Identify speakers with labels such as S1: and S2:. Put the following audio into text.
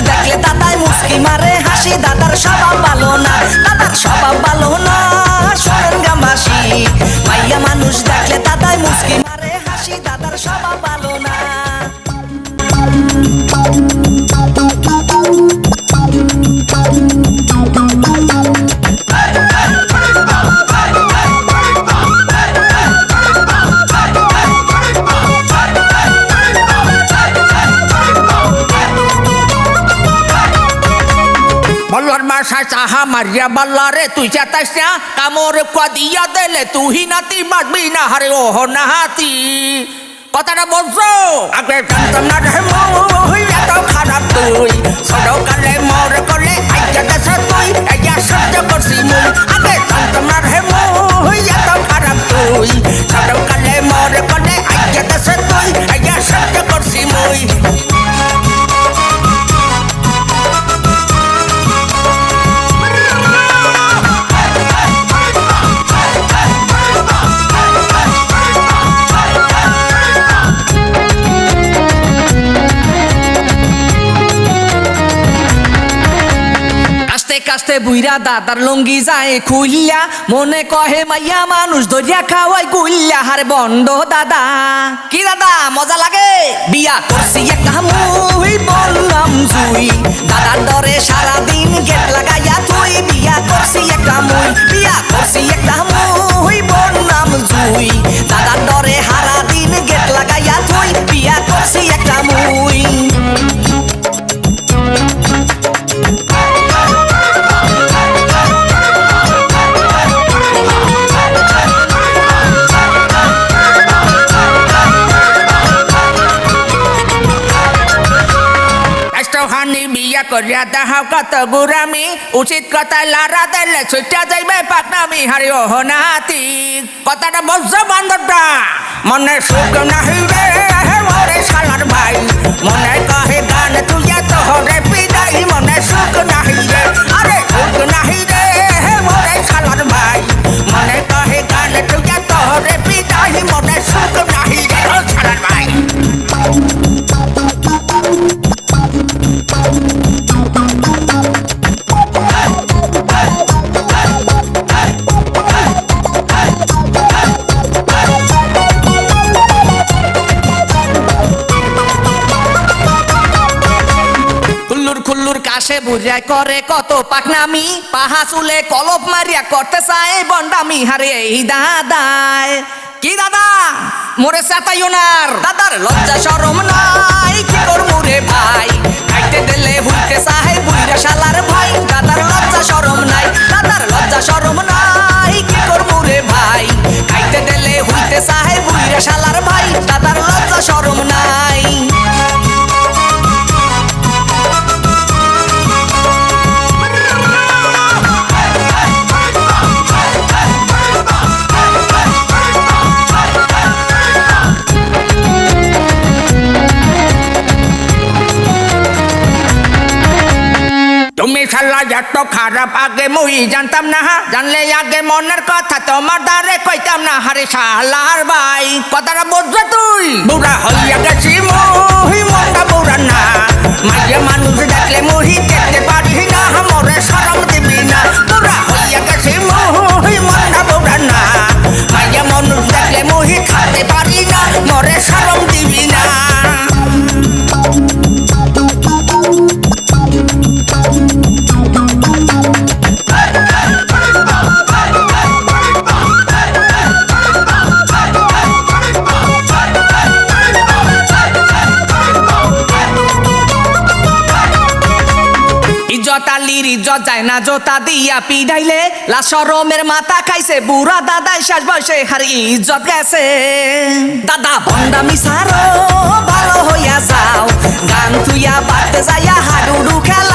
S1: দেখলে দাদাই মুসকি মারে হাসি দাদার স্বভাব ভালো না। দাদার স্বভাব
S2: মাসায় চাহা মারিয়া বল্লারে তুই চেতাইস না? কামর কদিয়া দিলে তুই নাতি বাজবি না, হারে ওহ নাহাতি। কথাটা বলছো? আগে জানতাম না রে মুই এত খারাপ তুই। ছোট কালে মর করলে আইয়া দেশে তুই, আইয়া সহ্য করছি মুই। আগে জানতাম না রে মুই এত খারাপ তুই। ছোট কালে মর করলে আইয়া দেশে তুই, আইয়া সহ্য করছি মুই।
S1: কাস্তে বুইরা দাদার লঙ্গি যায় খুইল্লা। মনে কহে, মাইয়া, মানুষ দরিয়া খাওয়াই গুইল্লা হারে বন্ড দাদা। কি দাদা, মজা লাগে? বিয়া করছি একটা মুই, বললাম জুই। দাদার দরে সারাদিন গেট লাগাইয়া তুই বিয়া করছি একটা মুই, বিয়া করছি একটা মুই, বললাম জুই।
S2: করিয়া দেখাও কত গুরামি উচিত কথা লারা দিলে ছুটা যাইবে পাকনামি, হারি ওহ নাতি। কথাটা বলছো বান্ধবটা মনে সুখ নাহি রে ওরে শালার ভাই, মনে কহে
S1: কাশে বুঝায় করে কত পাকনামি। পাহা চুলে কলপ মারিয়া করতে চায়, বন্ডামি হারে এই দাদায়। কি দাদা? মোরে সাতাই ওনার দাদার লজ্জা সরম নাই, কি করব রে ভাই? খাইতে দিলে ভুলতে চায়, বুইরা শালার ভাই। দাদার লজ্জা সরম নাই, দাদার লজ্জা শরম
S2: তুমি সাল্লা যত খারাপ আগে মুই জানতাম না জানলে আগে মনের কথা তোমার দ্বারে কইতাম না, হারে শালার ভাই। কথাটা বুঝবে তুই? বুড়া
S1: ইজ্জত যায় না জোতা দিয়া পিড়াইলে লাশরমের মাথা খাইছে, বুড়া দাদাই শ্বাস বসে হার ইজ্জত গেছে। দাদা বন্ডামি সারো ভালো হইয়া যাও। গান তুইয়া বাড়তে যাইয়া হাডুডু খেলা